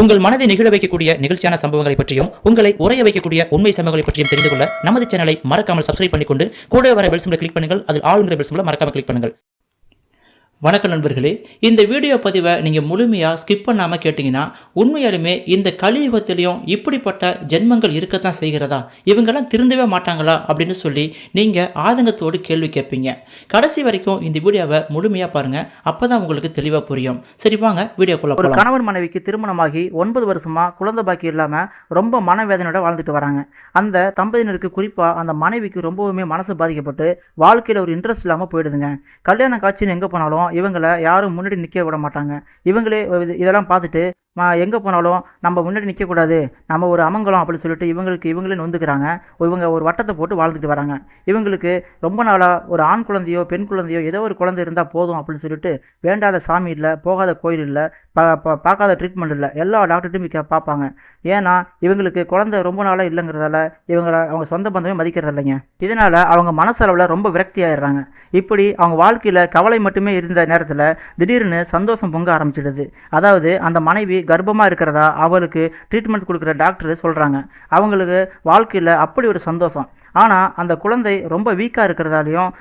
உங்கள் மனதை நிகழ வைக்கக்கூடிய நிகழ்ச்சியான சம்பவங்களை பற்றியும் உங்களை உரைய வைக்கக்கூடிய உண்மை சம்பவங்களை பற்றியும் தெரிந்து கொள்ள நமது சேனலை மறக்காமல் சப்ஸ்கிரைப் பண்ணிக்கொண்டு கூட வர பெல் சிம்பிளை கிளிக் பண்ணுங்கள் அதில் ஆளுங்கிற பெல் சிம்பிளை மறக்காமல் கிளிக் பண்ணுங்கள். வணக்கம் நண்பர்களே இந்த வீடியோ பதிவை நீங்கள் முழுமையாக ஸ்கிப் பண்ணாமல் கேட்டிங்கன்னா உண்மையாலுமே இந்த கலியுகத்திலையும் இப்படிப்பட்ட ஜென்மங்கள் இருக்கத்தான் செய்கிறதா? இவங்கெல்லாம் திருந்தவே மாட்டாங்களா? அப்படின்னு சொல்லி நீங்கள் ஆதங்கத்தோடு கேள்வி கேட்பீங்க. கடைசி வரைக்கும் இந்த வீடியோவை முழுமையாக பாருங்கள் அப்போ தான் உங்களுக்கு தெளிவாக புரியும். சரி வாங்க வீடியோக்குள்ளே ஒரு கணவன் மனைவிக்கு திருமணமாகி ஒன்பது வருஷமா குழந்தை பாக்கி இல்லாம ரொம்ப மனவேதனையோட வாழ்ந்துட்டு வராங்க. அந்த தம்பதியினருக்கு குறிப்பா அந்த மனைவிக்கு ரொம்பவுமே மனசு பாதிக்கப்பட்டு வாழ்க்கையில ஒரு இன்ட்ரெஸ்ட் இல்லாம போயிடுதுங்க. கல்யாண காட்சின்னு எங்க போனாலும் இவங்களை யாரும் முன்னாடி நிற்க விட மாட்டாங்க. இவங்களே இதெல்லாம் பார்த்துட்டு எங்கே போனாலும் நம்ம முன்னாடி நிற்கக்கூடாது நம்ம ஒரு அமங்கலம் அப்படின்னு சொல்லிட்டு இவங்களுக்கு இவங்களே நொந்துக்கிறாங்க. இவங்க ஒரு வட்டத்தை போட்டு வாழ்ந்துட்டு வராங்க. இவங்களுக்கு ரொம்ப நாளாக ஒரு ஆண் குழந்தையோ பெண் குழந்தையோ ஏதோ ஒரு குழந்தை இருந்தால் போதும் அப்படின்னு சொல்லிட்டு வேண்டாத சாமி இல்லை போகாத கோயில் இல்லை பார்க்காத ட்ரீட்மெண்ட் இல்லை. எல்லா டாக்டர்ட்டையும் பார்ப்பாங்க. ஏன்னா இவங்களுக்கு குழந்தை ரொம்ப நாளாக இல்லைங்கிறதால இவங்களை அவங்க சொந்த பந்தமே மதிக்கிறது இல்லைங்க. இதனால் அவங்க மனசளவில் ரொம்ப விரக்தி ஆயிடுறாங்க. இப்படி அவங்க வாழ்க்கையில் கவலை மட்டுமே இருந்த நேரத்தில் திடீர்னு சந்தோஷம் பொங்க ஆரம்பிச்சிடுது. அதாவது அந்த மனைவி கர்ப்பமாக இருக்கிறதா அவளுக்கு ட்ரீட்மெண்ட் கொடுக்குற டாக்டர் சொல்கிறாங்க அவங்களுக்கு வாழ்க்கையில் அப்படி ஒரு சந்தோஷம். ஆனால் அந்த குழந்தை ரொம்ப வீக்காக இருக்கிறதாலையும்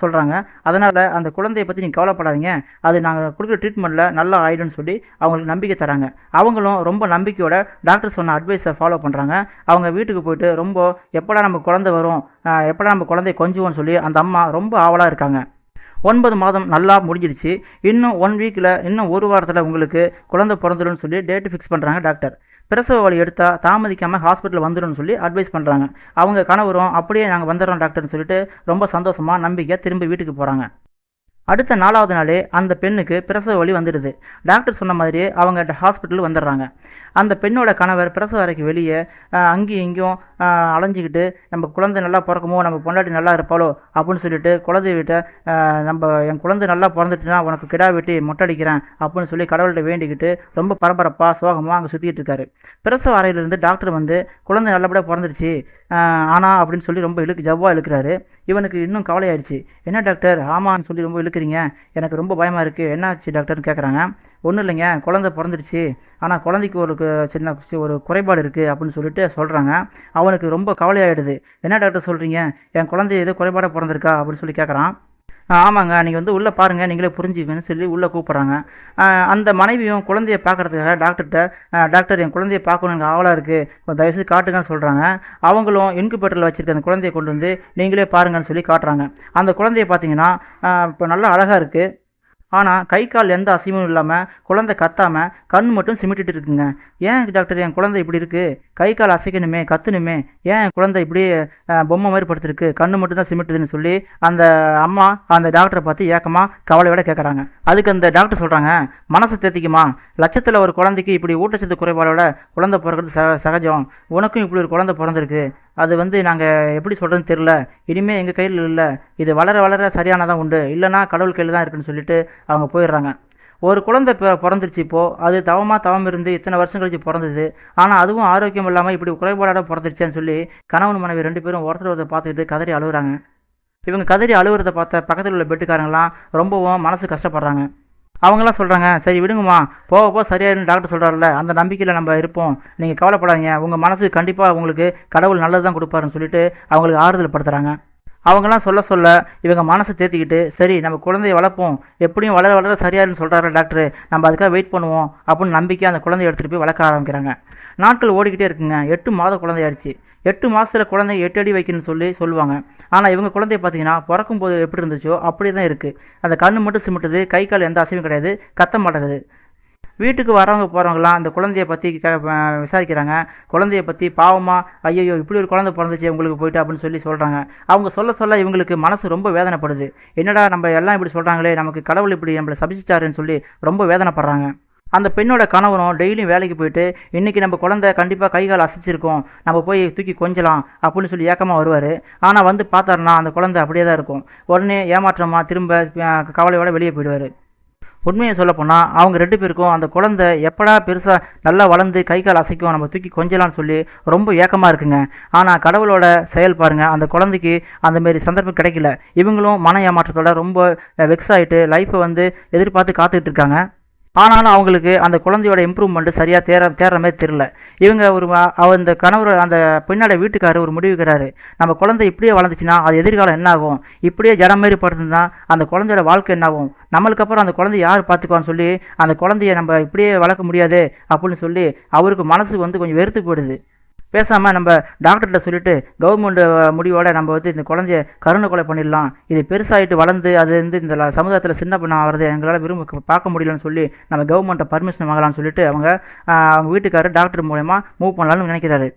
சொல்கிறாங்க அதனால் அந்த குழந்தையை பற்றி நீங்கள் கவலைப்படாதீங்க. அது நாங்கள் கொடுக்குற ட்ரீட்மெண்ட்டில் நல்லா ஆயிடும்னு சொல்லி அவங்களுக்கு நம்பிக்கை தராங்க. அவங்களும் ரொம்ப நம்பிக்கையோட டாக்டர் சொன்ன அட்வைஸை ஃபாலோ பண்ணுறாங்க அவங்க வீட்டுக்கு போயிட்டு ரொம்ப எப்படா நம்ம குழந்தை வரும் எப்படா நம்ம குழந்தை கொஞ்சுவோம்னு சொல்லி அந்த அம்மா ரொம்ப ஆவலாக இருக்காங்க. ஒன்பது மாதம் நல்லா முடிஞ்சிருச்சு. இன்னும் ஒன் வீக்கில் இன்னும் ஒரு வாரத்தில் உங்களுக்கு குழந்தை பிறந்துடும் சொல்லி டேட்டு ஃபிக்ஸ் பண்ணுறாங்க டாக்டர் பிரசவ வலி எடுத்தால் தாமதிக்காமல் ஹாஸ்பிட்டல் வந்துடும் சொல்லி அட்வைஸ் பண்ணுறாங்க அவங்க கணவரும் அப்படியே நாங்கள் வந்துடுறோம் டாக்டர்னு சொல்லிட்டு ரொம்ப சந்தோஷமாக நம்பிக்கையாக திரும்ப வீட்டுக்கு போகிறாங்க அடுத்த நாலாவது நாளே அந்த பெண்ணுக்கு பிரசவ வலி வந்துடுது. டாக்டர் சொன்ன மாதிரியே அவங்க ஹாஸ்பிட்டல் வந்துடுறாங்க. அந்த பெண்ணோட கணவர் பிரசவ அறைக்கு வெளியே அங்கேயும் இங்கேயும் அலைஞ்சிக்கிட்டு நம்ம குழந்தை நல்லா பிறக்குமோ நம்ம பொண்டாட்டி நல்லா இருப்பாளோ அப்படின்னு சொல்லிட்டு குழந்தை வீட்டை நம்ம என் குழந்தை நல்லா பிறந்துட்டுனா உனக்கு கிடா வெட்டி மொட்டடிக்கிறேன் அப்படின்னு சொல்லி கடவுள்கிட்ட வேண்டிக்கிட்டு ரொம்ப பரபரப்பாக சோகமாக அங்கே சுற்றிட்டு இருக்காரு. பிரசவ அறையிலிருந்து டாக்டர் வந்து குழந்தை நல்லபடியாக பிறந்துருச்சு ஆனா அப்படின்னு சொல்லி ரொம்ப இழுக்கு ஜவ்வாக இழுக்கிறாரு. இவனுக்கு இன்னும் கவலையாயிடுச்சு. என்ன டாக்டர் ஆமான்னு சொல்லி ரொம்ப இழுக்கிறீங்க. எனக்கு ரொம்ப பயமாக இருக்குது என்னாச்சு டாக்டர்னு கேட்குறாங்க ஒன்றும் இல்லைங்க குழந்தை பிறந்துருச்சு ஆனால் குழந்தைக்கு ஒரு சின்ன சி- ஒரு குறைபாடு இருக்குது அப்படின்னு சொல்லிட்டு சொல்கிறாங்க அவனுக்கு ரொம்ப கவலையாயிடுது. என்ன டாக்டர் சொல்கிறீங்க என் குழந்தை ஏதோ குறைபாடாக பிறந்திருக்கா? அப்படின்னு சொல்லி கேட்குறான் ஆமாங்க. நீங்கள் வந்து உள்ளே பாருங்கள் நீங்களே புரிஞ்சுக்கன்னு சொல்லி உள்ளே கூப்பிட்றாங்க. அந்த மனைவியும் குழந்தைய பார்க்கறதுக்காக டாக்டர்கிட்ட டாக்டர் என் குழந்தைய பார்க்கணும் எனக்கு ஆவலாக இருக்குது தயவுசெய்து காட்டுங்கன்னு சொல்கிறாங்க அவங்களும் இன்குபேட்டரில் வச்சுருக்க அந்த குழந்தைய கொண்டு வந்து நீங்களே பாருங்கன்னு சொல்லி காட்டுறாங்க. அந்த குழந்தைய பார்த்தீங்கன்னா இப்போ நல்லா அழகாக இருக்குது ஆனால் கை கால் எந்த அசைவும் இல்லாமல் குழந்தை கத்தாமல் கண் மட்டும் சிமிட்டிட்டு இருக்குங்க. ஏன் டாக்டர் என் குழந்தை இப்படி இருக்குது கை கால் அசைக்கணுமே கத்தணுமே. ஏன் என் குழந்தை இப்படி பொம்மை மாதிரி படுத்திருக்கு? கண்ணு மட்டும் தான் சிமிட்டுதுன்னு சொல்லி அந்த அம்மா அந்த டாக்டரை பார்த்து ஏக்கமாக கவலையோட கேட்குறாங்க அதுக்கு அந்த டாக்டர் சொல்கிறாங்க மனசை தேத்திக்குமா? லட்சத்தில் ஒரு குழந்தைக்கு இப்படி ஊட்டச்சத்து குறைபாடோட குழந்தை பிறக்கிறது ச சகஜம். உனக்கும் இப்படி ஒரு குழந்தை பிறந்திருக்கு. அது வந்து நாங்கள் எப்படி சொல்கிறதுன்னு தெரில இனிமேல் எங்கள் கையில் இல்லை. இது வளர வளர சரியானதான் உண்டு. இல்லைனா கடவுள் கையில் தான் இருக்குன்னு சொல்லிட்டு அவங்க போயிடுறாங்க. ஒரு குழந்தை இப்போ பிறந்துருச்சு இப்போது அது தவமாக தவம் இருந்து இத்தனை வருஷம் கழிச்சு பிறந்தது. ஆனால் அதுவும் ஆரோக்கியம் இல்லாமல் இப்படி குறைபாடோட பிறந்துருச்சேன்னு சொல்லி கணவன் மனைவி ரெண்டு பேரும் ஒருத்தர் ஒருத்தர் பார்த்துக்கிட்டு கதறி அழுகுறாங்க. இவங்க கதறி அழுகுறத பார்த்த பக்கத்தில் உள்ள பெட்டுக்காரங்களாம் ரொம்பவும் மனசு கஷ்டப்படுறாங்க. அவங்களாம் சொல்கிறாங்க சரி விடுங்கம்மா போக போக சரியாயிடும் டாக்டர் சொல்கிறாருல்ல அந்த நம்பிக்கையில் நம்ம இருப்போம். நீங்கள் கவலைப்படாதீங்க உங்கள் மனசு கண்டிப்பாக உங்களுக்கு கடவுள் நல்லது தான் கொடுப்பாருன்னு சொல்லிட்டு அவங்களுக்கு ஆறுதல் படுத்துகிறாங்க அவங்களாம் சொல்ல சொல்ல இவங்க மனசை தேத்திக்கிட்டு சரி நம்ம குழந்தைய வளர்ப்போம் எப்படியும் வளர வளர சரியாருன்னு சொல்கிறாரு டாக்டர் நம்ம அதுக்காக வெயிட் பண்ணுவோம் அப்படின்னு நம்பிக்கை அந்த குழந்தைய எடுத்துகிட்டு போய் வளர்க்க ஆரம்பிக்கிறாங்க. நாட்கள் ஓடிக்கிட்டே இருக்குங்க எட்டு மாத குழந்தையாயிடுச்சு எட்டு மாதத்தில் குழந்தை எட்டு அடி வைக்கணும்னு சொல்லி சொல்லுவாங்க. ஆனால் இவங்க குழந்தைய பார்த்தீங்கன்னா பிறக்கும் போது எப்படி இருந்துச்சோ அப்படி தான் இருக்குது அந்த கண் மட்டும் சிமிட்டுது கை கால் எந்த அசைவும் கிடையாது கத்த மாட்டேங்குது. வீட்டுக்கு வரவங்க போகிறவங்களாம் அந்த குழந்தைய பற்றி விசாரிக்கிறாங்க. குழந்தைய பற்றி பாவமாக ஐயோ இப்படி ஒரு குழந்தை பிறந்துச்சு உங்களுக்கு போயிட்டு அப்படின்னு சொல்லி சொல்கிறாங்க அவங்க சொல்ல சொல்ல இவங்களுக்கு மனசு ரொம்ப வேதனைப்படுது. என்னடா நம்ம எல்லாம் இப்படி சொல்கிறாங்களே நமக்கு கடவுள் இப்படி நம்மளை சபிச்சிட்டாருன்னு சொல்லி ரொம்ப வேதனைப்படுறாங்க. அந்த பெண்ணோட கணவரும் டெய்லியும் வேலைக்கு போயிட்டு இன்றைக்கி நம்ம குழந்தை கண்டிப்பாக கை கால் அசைச்சிருக்கோம். நம்ம போய் தூக்கி கொஞ்சலாம் அப்படின்னு சொல்லி ஏக்கமாக வருவார். ஆனால் வந்து பார்த்தாருன்னா அந்த குழந்தை அப்படியே தான் இருக்கும். உடனே ஏமாற்றமாக திரும்ப கவலையோடு வெளியே போயிடுவார். உண்மையை சொல்லப்போனால் அவங்க ரெண்டு பேருக்கும் அந்த குழந்தை எப்படா பெருசாக நல்லா வளர்ந்து கை கால் அசைக்கும் நம்ம தூக்கி கொஞ்சலாம்னு சொல்லி ரொம்ப ஏக்கமாக இருக்குங்க. ஆனால் கடவுளோட செயல் பாருங்கள் அந்த குழந்தைக்கு அந்த மாரி சந்தர்ப்பம் கிடைக்கல. இவங்களும் மன ஏமாற்றத்தோட ரொம்ப வெக்ஸ் ஆகிட்டு லைஃப்பை வந்து எதிர்பார்த்து காத்துக்கிட்டு இருக்காங்க. ஆனாலும் அவங்களுக்கு அந்த குழந்தையோட இம்ப்ரூவ்மெண்ட் சரியாக தேர தேர்ற மாதிரி தெரில இவங்க ஒரு அந்த கணவர் அந்த பெண்ணோட வீட்டுக்காரர் ஒரு முடிவுக்கிறாரு. நம்ம குழந்தை இப்படியே வளர்ந்துச்சுன்னா அது எதிர்காலம் என்ன ஆகும்? இப்படியே ஜடம் மாரி படுத்துருந்தா அந்த குழந்தையோட வாழ்க்கை என்ன ஆகும்? நம்மளுக்கு அப்புறம் அந்த குழந்தைய யார் பார்த்துக்குவான்னு சொல்லி அந்த குழந்தைய நம்ம இப்படியே வளர்க்க முடியாது அப்படின்னு சொல்லி அவருக்கு மனசு வந்து கொஞ்சம் வெறுத்து போயிடுது. பேசாமல் நம்ம டாக்டர்கிட்ட சொல்லிவிட்டு கவர்மெண்ட் முடிவோட நம்ம வந்து இந்த குழந்தைய கருணை கொலை பண்ணிடலாம். இது பெருசாகிட்டு வளர்ந்து அது வந்து இந்த சமுதாயத்தில் சின்ன பண்ண ஆகிறது எங்களால் விரும்ப பார்க்க முடியலன்னு சொல்லி நம்ம கவர்மெண்ட்டை பர்மிஷன் வாங்கலாம்னு சொல்லிட்டு அவங்க அவங்க வீட்டுக்காரர் டாக்டர் மூலயமா மூவ் பண்ணலான்னு நினைக்கிறாரு.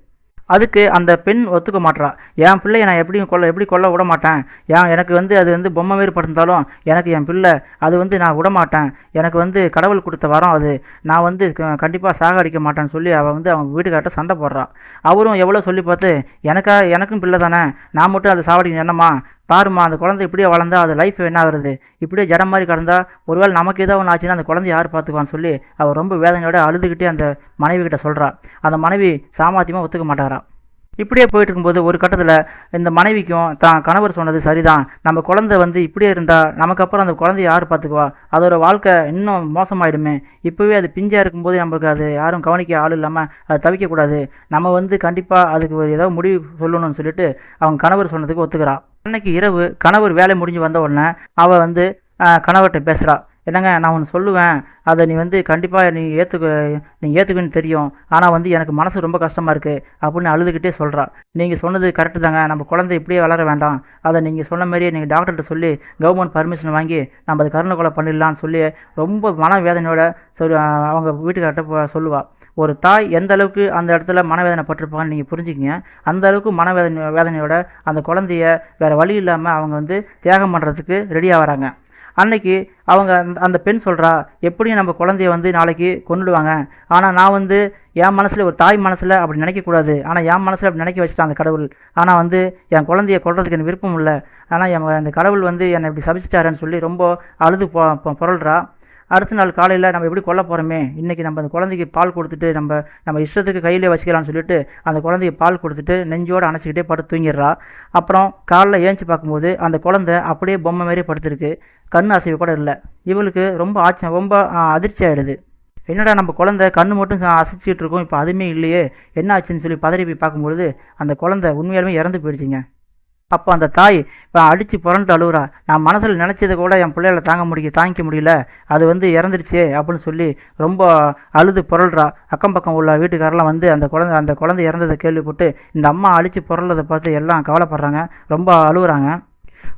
அதுக்கு அந்த பெண் ஒத்துக்க மாட்றா. என் பிள்ளைய நான் எப்படியும் கொல்ல எப்படி கொல்ல விட மாட்டேன். ஏன் எனக்கு வந்து அது வந்து பொம்மை மாரி பட்டிருந்தாலும் எனக்கு என் பிள்ளை அது வந்து நான் விட மாட்டேன். எனக்கு வந்து கடவுள் கொடுத்த வரம் அது. நான் வந்து கண்டிப்பாக சாக அடிக்க மாட்டேன்னு சொல்லி அவள் வந்து அவங்க வீட்டுக்கார்ட்ட சண்டை போடுறா. அவரும் எவ்வளோ சொல்லி பார்த்து எனக்கா எனக்கும் பிள்ளை தானே. நான் மட்டும் அதை சாவடிக்கணும் என்னம்மா பாரும்மா அந்த குழந்தை இப்படியே வளர்ந்தா அது லைஃப் என்ன ஆகுறது? இப்படியே ஜடம் மாதிரி கிடந்தா ஒருவேளை நமக்கு ஏதோ ஒன்று ஆச்சுன்னா அந்த குழந்தைய யார் பார்த்துக்குவான்னு சொல்லி அவள் ரொம்ப வேதனையோட அழுதுகிட்டே அந்த மனைவி கிட்ட சொல்கிறா அந்த மனைவி சாமர்த்தியமாக ஒத்துக்க மாட்டாரா. இப்படியே போயிட்டு இருக்கும்போது ஒரு கட்டத்தில் இந்த மனைவிக்கும் தான் கணவர் சொன்னது சரிதான். நம்ம குழந்தை வந்து இப்படியே இருந்தால் நமக்கு அப்புறம் அந்த குழந்தைய யார் பார்த்துக்குவா? அதோட வாழ்க்கை இன்னும் மோசமாயிடுமே. இப்போவே அது பிஞ்சாக இருக்கும்போது நம்மளுக்கு அது யாரும் கவனிக்க ஆள் இல்லாமல் அதை தவிக்கக்கூடாது. நம்ம வந்து கண்டிப்பாக அதுக்கு ஒரு ஏதோ முடிவு சொல்லணும்னு சொல்லிட்டு அவங்க கணவர் சொன்னதுக்கு ஒத்துக்கிறான் அன்னைக்கு இரவு கணவர் வேலை முடிஞ்சு வந்த உடனே அவள் வந்து கணவர்கிட்ட பேசுகிறா என்னங்க நான் ஒன்று சொல்லுவேன். அதை நீ வந்து கண்டிப்பாக நீ ஏற்றுக்க நீ ஏற்றுக்குன்னு தெரியும். ஆனால் வந்து எனக்கு மனசு ரொம்ப கஷ்டமாக இருக்குது அப்படின்னு அழுதுகிட்டே சொல்கிறா நீங்கள் சொன்னது கரெக்டு தாங்க. நம்ம குழந்தை இப்படியே வளர வேண்டாம். அதை நீங்கள் சொன்ன மாதிரியே நீங்கள் டாக்டர்கிட்ட சொல்லி கவர்மெண்ட் பர்மிஷன் வாங்கி நம்ம அது கருணை கொலை பண்ணிடலாம்னு சொல்லி ரொம்ப மனவேதனையோட சொல் அவங்க வீட்டுக்கார்ட்ட சொல்லுவாள் ஒரு தாய் எந்த அளவுக்கு அந்த இடத்துல மனவேதனை பட்டிருப்பாங்கன்னு நீங்கள் புரிஞ்சுக்கிங்க. அந்த அளவுக்கு மனவேதனை வேதனையோட அந்த குழந்தைய வேறு வழி இல்லாமல் அவங்க வந்து தியாகம் பண்ணுறதுக்கு ரெடியாக வராங்க. அன்னைக்கு அவங்க அந்த- அந்த பெண் சொல்கிறா எப்படியும் நம்ம குழந்தைய வந்து நாளைக்கு கொண்டுடுவாங்க ஆனால் நான் வந்து என் மனசில் ஒரு தாய் மனசில் அப்படி நினைக்கக்கூடாது. ஆனால் என் மனசில் அப்படி நினைக்க வச்சுட்டான் அந்த கடவுள். ஆனால் வந்து என் குழந்தைய கொள்றதுக்கு எனக்கு விருப்பம் இல்லை. ஆனால் என் அந்த கடவுள் வந்து என்னை இப்படி சபிச்சிட்டாருன்னு சொல்லி ரொம்ப அழுது பொருள்றா. அடுத்த நாள் காலையில் நம்ம எப்படி கொல்ல போகிறோமே இன்றைக்கி நம்ம அந்த குழந்தைக்கு பால் கொடுத்துட்டு நம்ம நம்ம இஷ்டத்துக்கு கையிலே வச்சுக்கலாம்னு சொல்லிட்டு அந்த குழந்தைக்கு பால் கொடுத்துட்டு நெஞ்சோடு அணைச்சிக்கிட்டே படுத்து தூங்கிடுறா. அப்புறம் காலைல ஏஞ்சி பார்க்கும்போது அந்த குழந்தை அப்படியே பொம்மை மாரி படுத்துருக்கு. கண் அசைவு கூட இல்லை. இவளுக்கு ரொம்ப ஆச்ச ரொம்ப அதிர்ச்சி ஆகிடுது என்னடா நம்ம குழந்தை கண் மட்டும் அசைச்சிட்டு இருக்கோம் இப்போ அதுவுமே இல்லையே? என்ன ஆச்சுன்னு சொல்லி பதறி போய் பார்க்கும்பொழுது அந்த குழந்தை உண்மையாலுமே இறந்து போயிடுச்சுங்க. அப்போ அந்த தாய் இப்போ அடித்து புரண்டு அழுகுறா நான் மனசில் நினச்சதை கூட என் பிள்ளைகளை தாங்க முடிய தாங்கிக்க முடியல. அது வந்து இறந்துருச்சு அப்படின்னு சொல்லி ரொம்ப அழுது புரள்றா. அக்கம் பக்கம் உள்ள வீட்டுக்காரெல்லாம் வந்து அந்த குழந்தை அந்த குழந்தை இறந்ததை கேள்விப்பட்டு இந்த அம்மா அழித்து புரளதை பார்த்து எல்லாம் கவலைப்படுறாங்க. ரொம்ப அழுகுறாங்க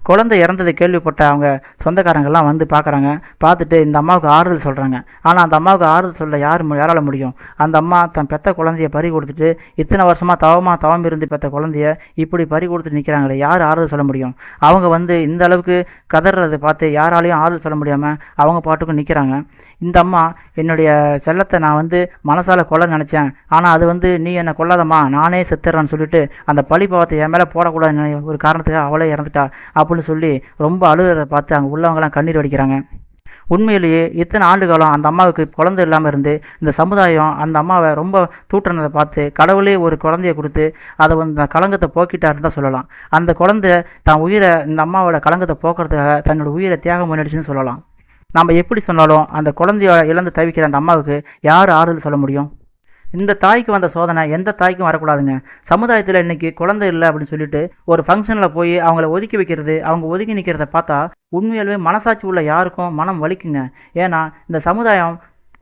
குழந்தை இறந்தது கேள்விப்பட்ட அவங்க சொந்தக்காரங்கள்லாம் வந்து பார்க்குறாங்க. பார்த்துட்டு இந்த அம்மாவுக்கு ஆறுதல் சொல்கிறாங்க ஆனால் அந்த அம்மாவுக்கு ஆறுதல் சொல்ல யார் யாரால் முடியும்? அந்த அம்மா தன் பெத்த குழந்தைய பறி கொடுத்துட்டு இத்தனை வருஷமாக தவமாக தவம் இருந்து பெற்ற குழந்தைய இப்படி பறி கொடுத்துட்டு நிற்கிறாங்களே யார் ஆறுதல் சொல்ல முடியும்? அவங்க வந்து இந்த அளவுக்கு கதறதை பார்த்து யாராலையும் ஆறுதல் சொல்ல முடியாமல் அவங்க பாட்டுக்கும் நிற்கிறாங்க இந்த அம்மா என்னுடைய செல்லத்தை நான் வந்து மனசால் கொல்ல நினச்சேன். ஆனால் அது வந்து நீ என்னை கொல்லாதம்மா நானே செத்துறேன்னு சொல்லிட்டு அந்த பழி பாவத்தை என் மேலே போடக்கூடாதுன்னு ஒரு காரணத்துக்காக அவளே இறந்துட்டா அப்படின்னு சொல்லி ரொம்ப அழுகிறத பார்த்து அங்கே உள்ளவங்களாம் கண்ணீர் வடிக்கிறாங்க. உண்மையிலேயே இத்தனை ஆண்டு காலம் அந்த அம்மாவுக்கு குழந்தை இல்லாமல் இருந்து இந்த சமுதாயம் அந்த அம்மாவை ரொம்ப தூட்டுனதை பார்த்து கடவுளே ஒரு குழந்தைய கொடுத்து அதை வந்து அந்த களங்கத்தை போக்கிட்டாருன்னு தான் சொல்லலாம். அந்த குழந்தை தான் உயிரை இந்த அம்மாவோட களங்கத்தை போக்குறதுக்காக தன்னோட உயிரை தியாகம் பண்ணிடுச்சுன்னு சொல்லலாம். நம்ம எப்படி சொன்னாலும் அந்த குழந்தைய இழந்து தவிக்கிற அந்த அம்மாவுக்கு யார் ஆறுதல் சொல்ல முடியும்? இந்த தாய்க்கு வந்த சோதனை எந்த தாய்க்கும் வரக்கூடாதுங்க. சமுதாயத்தில் இன்னைக்கு குழந்தை இல்லை அப்படின்னு சொல்லிட்டு ஒரு ஃபங்க்ஷனில் போய் அவங்கள ஒதுக்கி வைக்கிறது அவங்க ஒதுக்கி நிற்கிறத பார்த்தா உண்மையாலுமே மனசாட்சி உள்ள யாருக்கும் மனம் வலிக்குங்க. ஏன்னா இந்த சமுதாயம்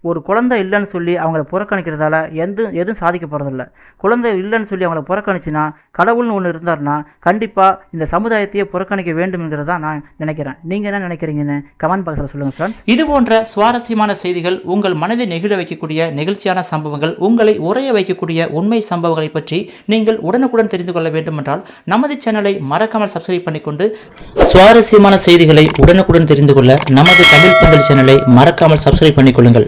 ஒரு குழந்தை இல்லைன்னு சொல்லி அவங்கள புறக்கணிக்கிறதால எந்த எதுவும் சாதிக்க போகிறதில்ல குழந்தை இல்லைன்னு சொல்லி அவங்கள புறக்கணிச்சுன்னா கடவுள்னு ஒன்று இருந்தாருன்னா கண்டிப்பாக இந்த சமுதாயத்தையே புறக்கணிக்க வேண்டும்ங்கிறது தான் நான் நினைக்கிறேன். நீங்கள் என்ன நினைக்கிறீங்கன்னு கமெண்ட் பாக்ஸில் சொல்லுங்கள் ஃப்ரெண்ட்ஸ் இது போன்ற சுவாரஸ்யமான செய்திகள் உங்கள் மனதை நெகிழ வைக்கக்கூடிய நெகிழ்ச்சியான சம்பவங்கள் உங்களை உரைய வைக்கக்கூடிய உண்மை சம்பவங்களை பற்றி நீங்கள் உடனுக்குடன் தெரிந்து கொள்ள வேண்டுமென்றால் நமது சேனலை மறக்காமல் சப்ஸ்கிரைப் பண்ணிக்கொண்டு சுவாரஸ்யமான செய்திகளை உடனுக்குடன் தெரிந்து கொள்ள நமது தமிழ் பந்தல் சேனலை மறக்காமல் சப்ஸ்கிரைப் பண்ணிக்கொள்ளுங்கள்.